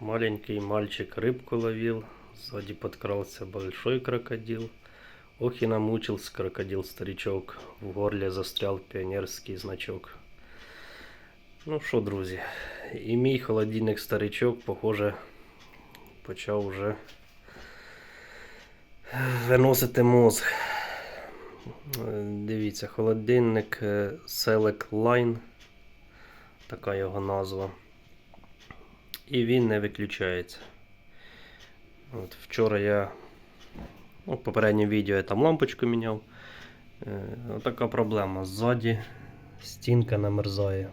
Маленький мальчик рыбку ловил, сзади подкрался большой крокодил. Ох и намучился крокодил-старичок, в горле застрял піонерський значок. Ну що, друзі, і мій холодильник-старичок, похоже, почав вже виносити мозг. Дивіться, холодильник е, Select Line, така його назва. І він не виключається. От вчора я ну, в попередньому відео я там лампочку міняв. Е, така проблема. Ззаді стінка намерзає.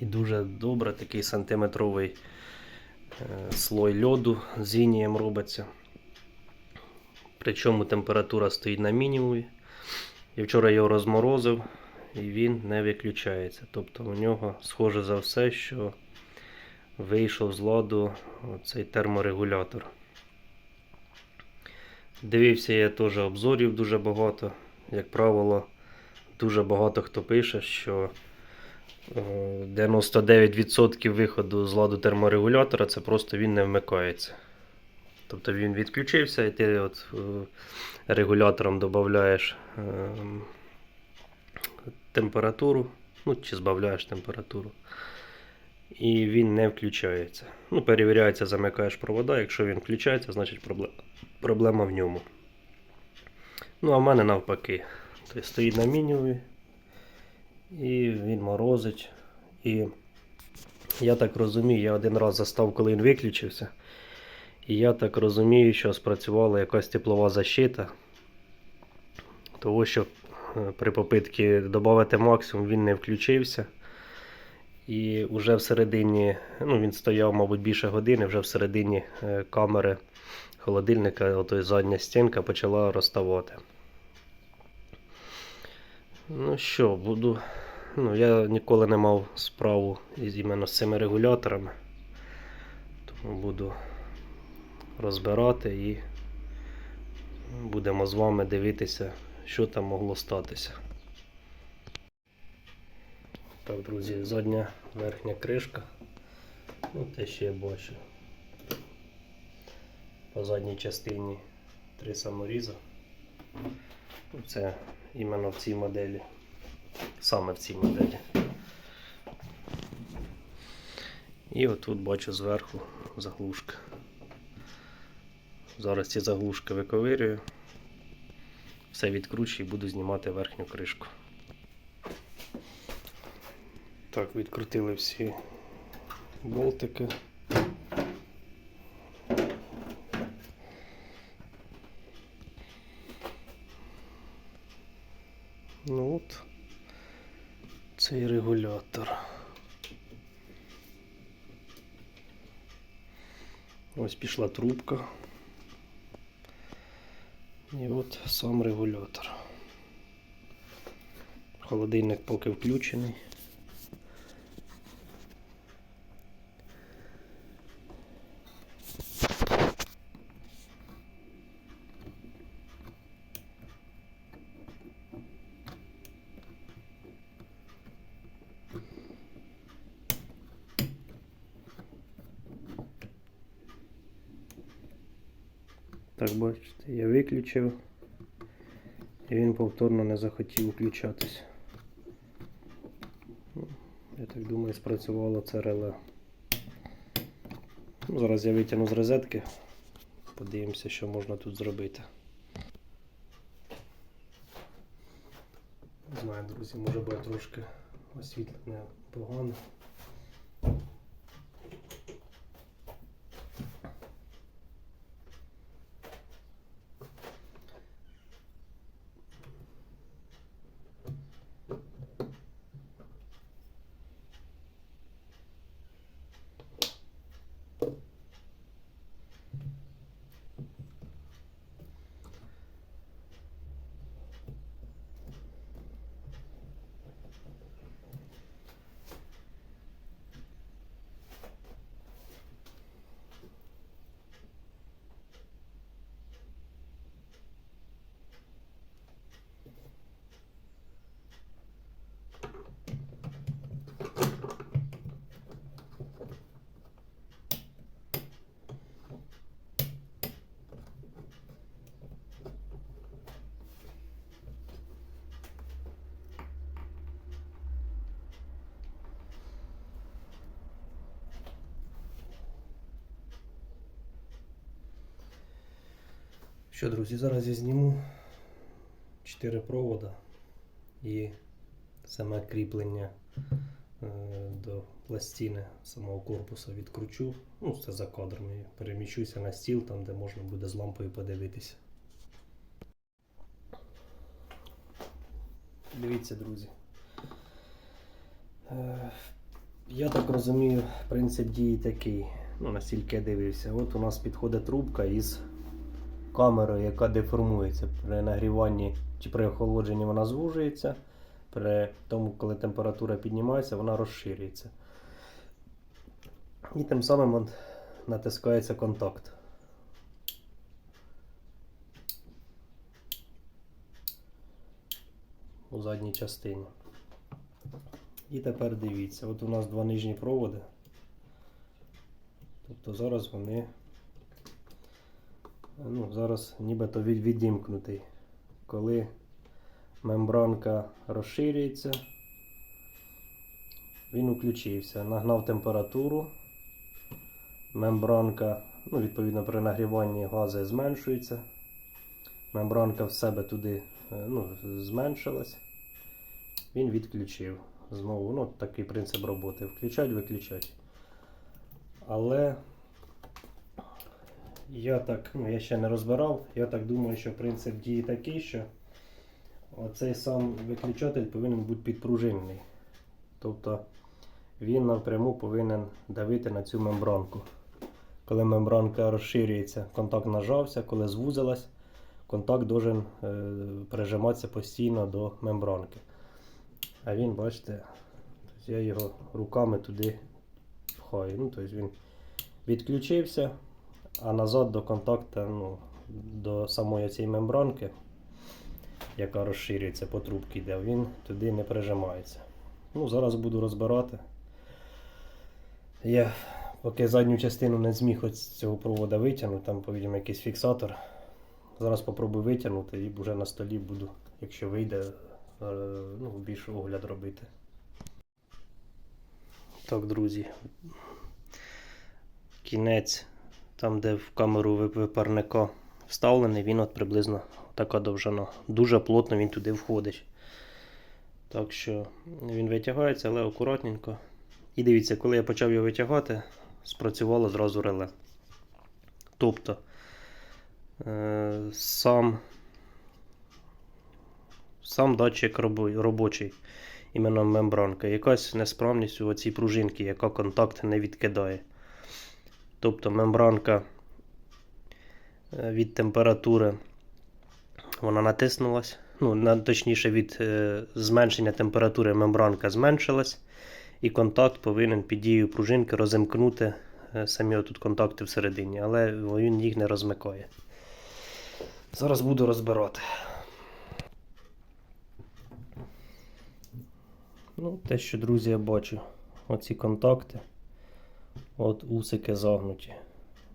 І дуже добре такий сантиметровий е, слой льоду з інієм робиться. Причому температура стоїть на мінімумі. І вчора його розморозив і він не виключається. Тобто у нього схоже за все, що вийшов з ладу цей терморегулятор. Дивився я теж обзорів дуже багато. Як правило, дуже багато хто пише, що е, 99% виходу з ладу терморегулятора це просто він не вмикається. Тобто він відключився і ти от е, регулятором додаєш е, температуру, ну чи збавляєш температуру. І він не включається. Ну, перевіряється, замикаєш провода. Якщо він включається, значить проблема, проблема в ньому. Ну, а в мене навпаки. Тобто стоїть на мінімумі і він морозить. І я так розумію, я один раз застав, коли він виключився. І я так розумію, що спрацювала якась теплова защита. Того, що е, при попитці додати максимум він не включився. І вже всередині, ну він стояв, мабуть, більше години, вже всередині е, камери холодильника, ото задня стінка почала розставати. Ну що, буду. Ну, я ніколи не мав справу із іменно з цими регуляторами. Тому буду розбирати і будемо з вами дивитися, що там могло статися. Так, друзі, задня верхня кришка. Ну, те, я бачу. По задній частині три саморіза. Ну, Це іменно в цій моделі. Саме в цій моделі. І отут бачу зверху заглушка. Зараз ці заглушки виковирюю. Все відкручую і буду знімати верхню кришку. Так, відкрутили всі болтики. Ну от цей регулятор. Ось пішла трубка. І от сам регулятор. Холодильник поки включений. Так, бачите, я виключив і він повторно не захотів включатись. Ну, Я так думаю, спрацювало це реле. Ну, зараз я витягну з розетки, подивимося, що можна тут зробити. Не знаю, друзі, може буде трошки освітлення погано. Що, друзі, зараз я зніму 4 провода і саме кріплення е, до пластини самого корпуса відкручу. Ну, це за кадром. І переміщуся на стіл, там, де можна буде з лампою подивитися. Дивіться, друзі. Е, Я так розумію, принцип дії такий. Ну, настільки я дивився. От у нас підходить трубка із камерою, яка деформується. При нагріванні чи при охолодженні вона звужується. При тому, коли температура піднімається, вона розширюється. І тим самим натискається контакт. У задній частині. І тепер дивіться, от у нас два нижні проводи. Тобто зараз вони ну, зараз нібито від, відімкнутий. Коли мембранка розширюється, він включився, нагнав температуру. Мембранка, ну, відповідно, при нагріванні гази зменшується. Мембранка в себе туди е, ну, зменшилась. Він відключив. Знову ну, такий принцип роботи. Включать, виключать. Але я так, ну я ще не розбирав. Я так думаю, що принцип дії такий, що оцей сам виключатель повинен бути підпружинений. Тобто він напряму повинен давити на цю мембранку. Коли мембранка розширюється, контакт нажався, коли звузилась, контакт должен е, прижиматися постійно до мембранки. А він, бачите, тобто я його руками туди пхаю. Ну, тобто він відключився, а назад до контакту, ну, до самої цієї мембранки, яка розширюється по трубці йде, він туди не прижимається. Ну, зараз буду розбирати. Я поки задню частину не зміг з цього провода витягнути, там, повідомо, якийсь фіксатор. Зараз попробую витягнути і вже на столі буду, якщо вийде, е, ну, більше огляд робити. Так, друзі. Кінець, там, де в камеру випарника вставлений, він от приблизно така довжина. Дуже плотно він туди входить. Так що він витягається, але акуратненько. І дивіться, коли я почав його витягати, спрацювало зразу реле. Тобто е, сам, сам датчик робо- робочий, іменно мембранка. Якась несправність у цій пружинці, яка контакт не відкидає. Тобто мембранка е, від температури вона натиснулась. Ну, точніше, від е, зменшення температури мембранка зменшилась, і контакт повинен під дією пружинки розімкнути е, самі тут контакти всередині, але він їх не розмикає. Зараз буду розбирати. Ну, те, що, друзі, я бачу. Оці контакти. От усики загнуті.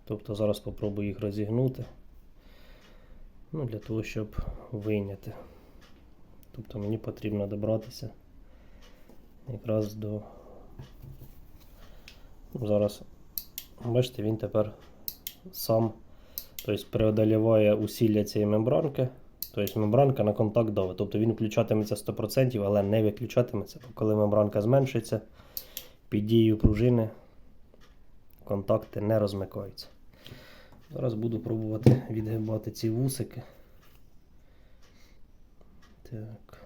Тобто зараз спробую їх розігнути. Ну, для того, щоб вийняти. Тобто мені потрібно добратися якраз до. Ну, зараз, бачите, він тепер сам тобто, преодоліває усилля цієї мембранки. Тобто мембранка на контакт давить. Тобто він включатиметься 100%, але не виключатиметься, коли мембранка зменшиться, під дією пружини контакти не розмикаються. Зараз буду пробувати відгибати ці вусики. Так.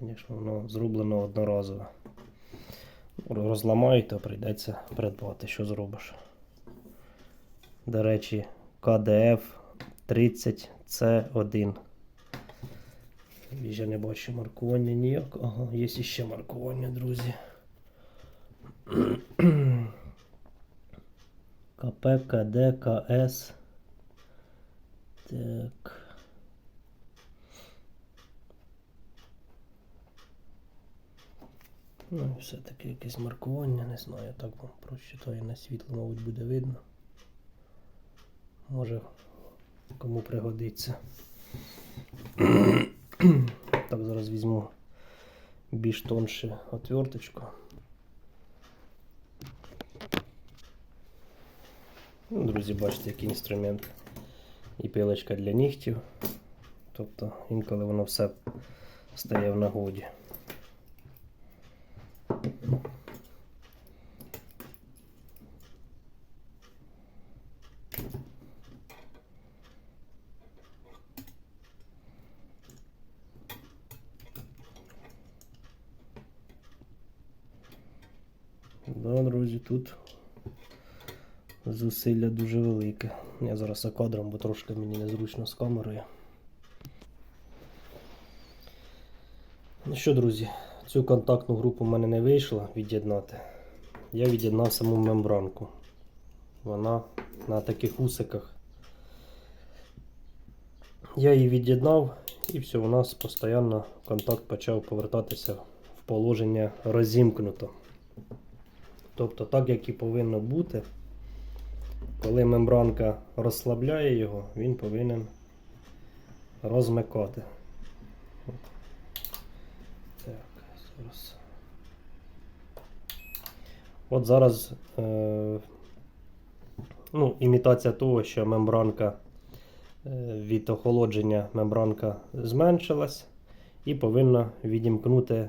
Звісно, воно зроблено одноразово. Розламаю, то прийдеться придбати, що зробиш. До речі, КДФ 30C1. Я не бачу маркування ніяк. Ага, є ще маркування, друзі. КП, КД, КС. Так. Ну, все-таки якесь маркування, не знаю, так вам прочитаю на світло, мабуть, буде видно. Може кому пригодиться. так, зараз візьму більш тонше отверточку. Ну, друзі, бачите, який інструмент. і пилочка для нігтів. Тобто інколи воно все стає в нагоді. Да, друзі, тут зусилля дуже велике. Я зараз за кадром, бо трошки мені незручно з камерою. Ну що, друзі, цю контактну групу в мене не вийшло від'єднати. Я від'єднав саму мембранку. Вона на таких усиках. Я її від'єднав і все, у нас постійно контакт почав повертатися в положення розімкнуто. Тобто так, як і повинно бути, коли мембранка розслабляє його, він повинен розмикати. Так, зараз. От зараз е, ну, імітація того, що мембранка е, від охолодження мембранка зменшилась і повинна відімкнути е,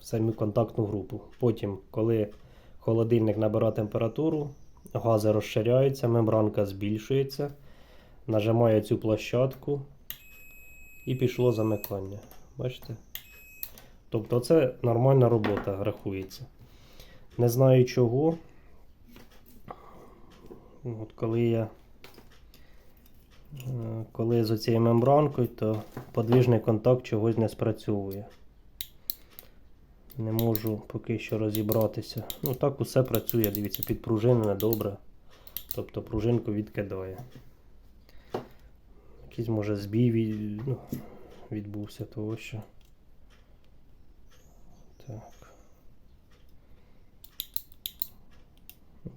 саму контактну групу. Потім, коли холодильник набирає температуру, гази розширяються, мембранка збільшується, нажимає цю площадку і пішло замикання. Бачите? Тобто це нормальна робота рахується. Не знаю чого. От коли я е, коли з оцією мембранкою, то подвижний контакт чогось не спрацьовує. Не можу поки що розібратися. Ну так усе працює, дивіться, підпружинене добре. Тобто пружинку відкидає. Якийсь може збій від, ну, відбувся того що. Так.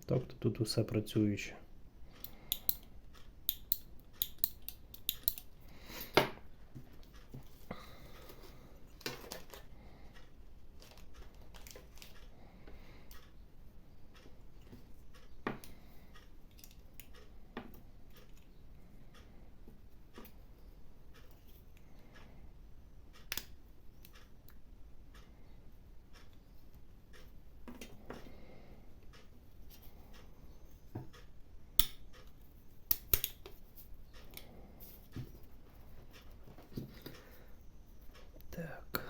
Так, то тут усе працююче. Так.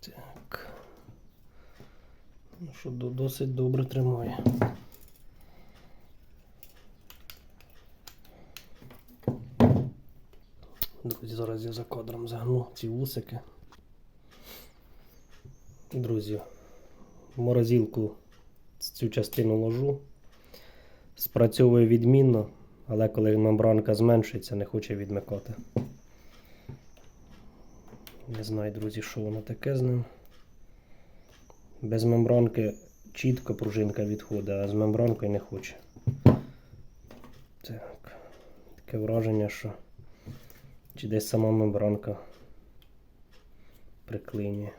Так. Ну що, досить добре тримає. Друзі, зараз я за кадром загну ці вусики. Друзі, в морозилку цю частину ложу. Спрацьовує відмінно, але коли мембранка зменшується, не хоче відмикати. Не знаю, друзі, що воно таке з ним. Без мембранки чітко пружинка відходить, а з мембранкою не хоче. Так. Таке враження, що чи десь сама мембранка приклинює.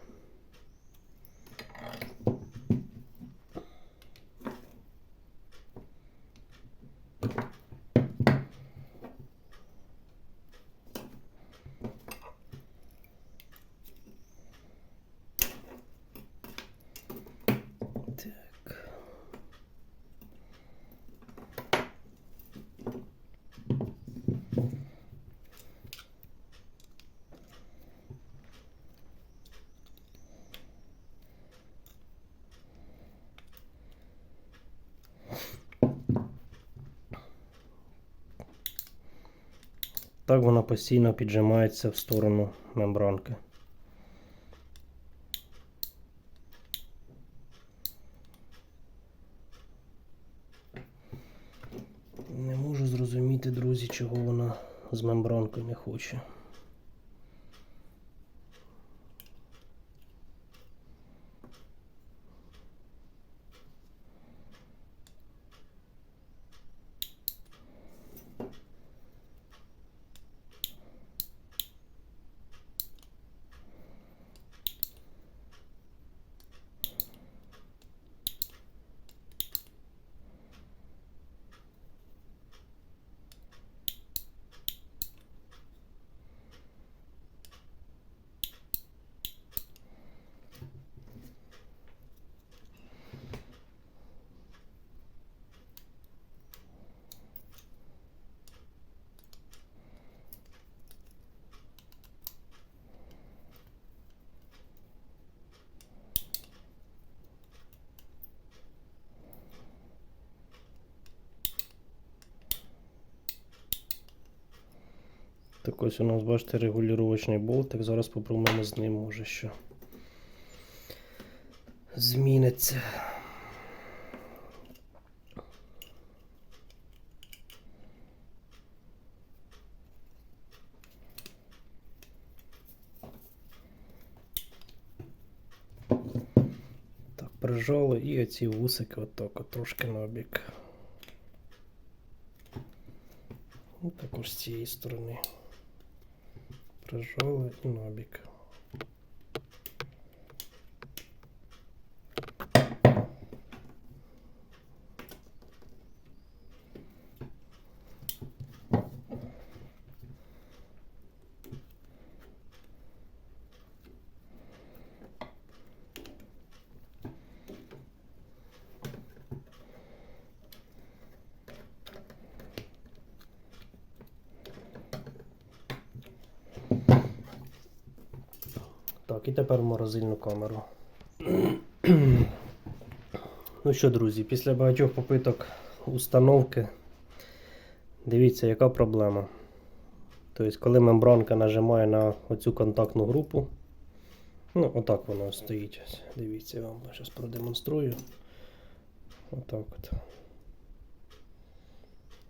Так вона постійно піджимається в сторону мембранки. Не можу зрозуміти, друзі, чого вона з мембранкою не хоче. Так ось у нас, бачите, регулювачний болтик. Зараз попробуємо з ним, може що зміниться. Так, прижали і оці вусики отак от трошки на бік. І також з цієї сторони. Прижали і Так, і тепер в морозильну камеру. ну що, друзі, після багатьох попиток установки, дивіться, яка проблема. Тобто, коли мембранка нажимає на оцю контактну групу, ну, отак воно стоїть. Дивіться, я вам зараз продемонструю. Отак от.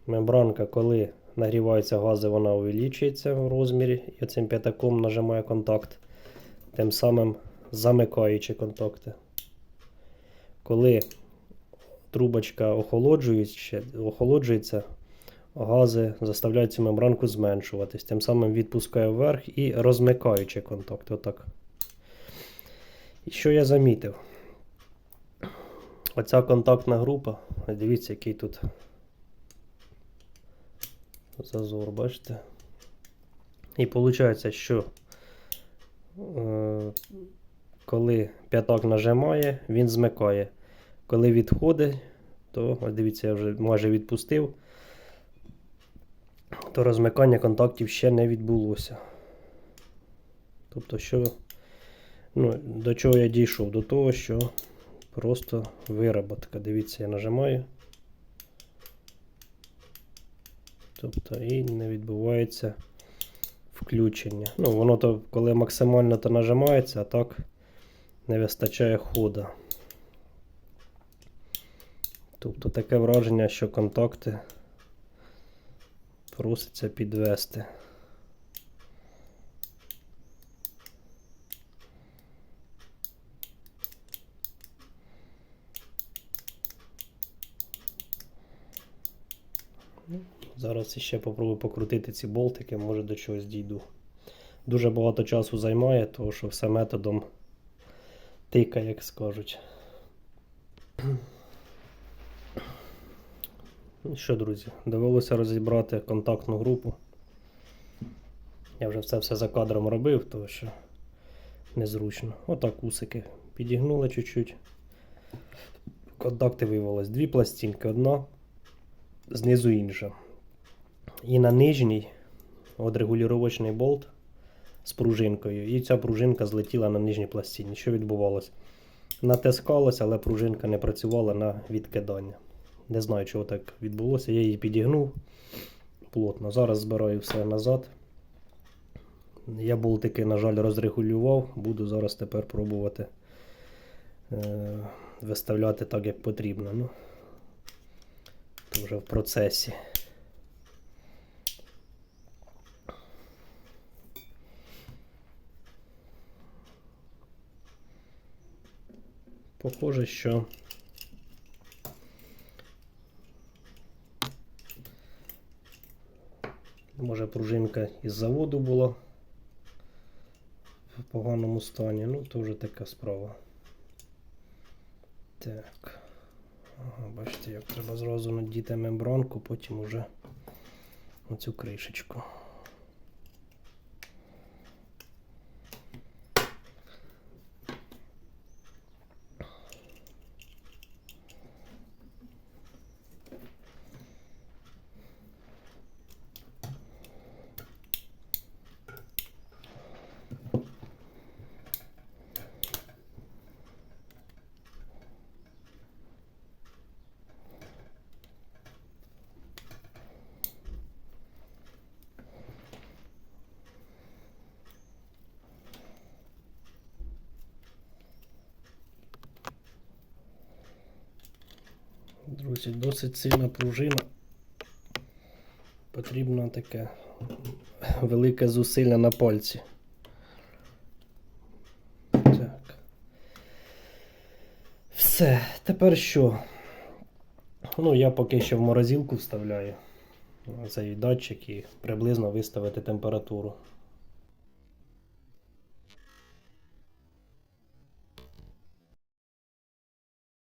Мембранка, коли нагріваються гази, вона увеличується в розмірі, і цим п'ятаком нажимає контакт тим самим замикаючи контакти. Коли трубочка охолоджується, охолоджується, гази заставляють цю мембранку зменшуватись, тим самим відпускає вверх і розмикаючи контакти. Отак. І що я замітив? Оця контактна група, дивіться, який тут зазор, бачите? І виходить, що коли п'ятак нажимає, він змикає. Коли відходить, то ось дивіться, я вже майже відпустив, то розмикання контактів ще не відбулося. Тобто, що, ну, до чого я дійшов? До того, що просто вироботка. Дивіться, я нажимаю. Тобто і не відбувається включення. Ну, воно то, коли максимально то нажимається, а так не вистачає хода. Тобто таке враження, що контакти проситься підвести. Зараз ще попробую покрутити ці болтики, може до чогось дійду. Дуже багато часу займає, тому що все методом тика, як скажуть. Ну що, друзі, довелося розібрати контактну групу. Я вже все все за кадром робив, тому що незручно. Отак усики підігнули чуть-чуть. Контакти виявилось. Дві пластинки, одна, знизу інша. І на нижній от регулювачний болт з пружинкою. І ця пружинка злетіла на нижній пластині. Що відбувалося? Натискалося, але пружинка не працювала на відкидання. Не знаю, чого так відбулося. Я її підігнув плотно. Зараз збираю все назад. Я болтики, на жаль, розрегулював. Буду зараз тепер пробувати е- виставляти так, як потрібно. Ну, то вже в процесі. Похоже, що може пружинка із заводу була в поганому стані. Ну, то вже така справа. Так. Ага, бачите, як треба зразу надіти мембранку, потім уже оцю кришечку. Друзі, досить сильна пружина. Потрібно таке велике зусилля на пальці. Так. Все, тепер що? Ну, я поки що в морозилку вставляю цей датчик і приблизно виставити температуру.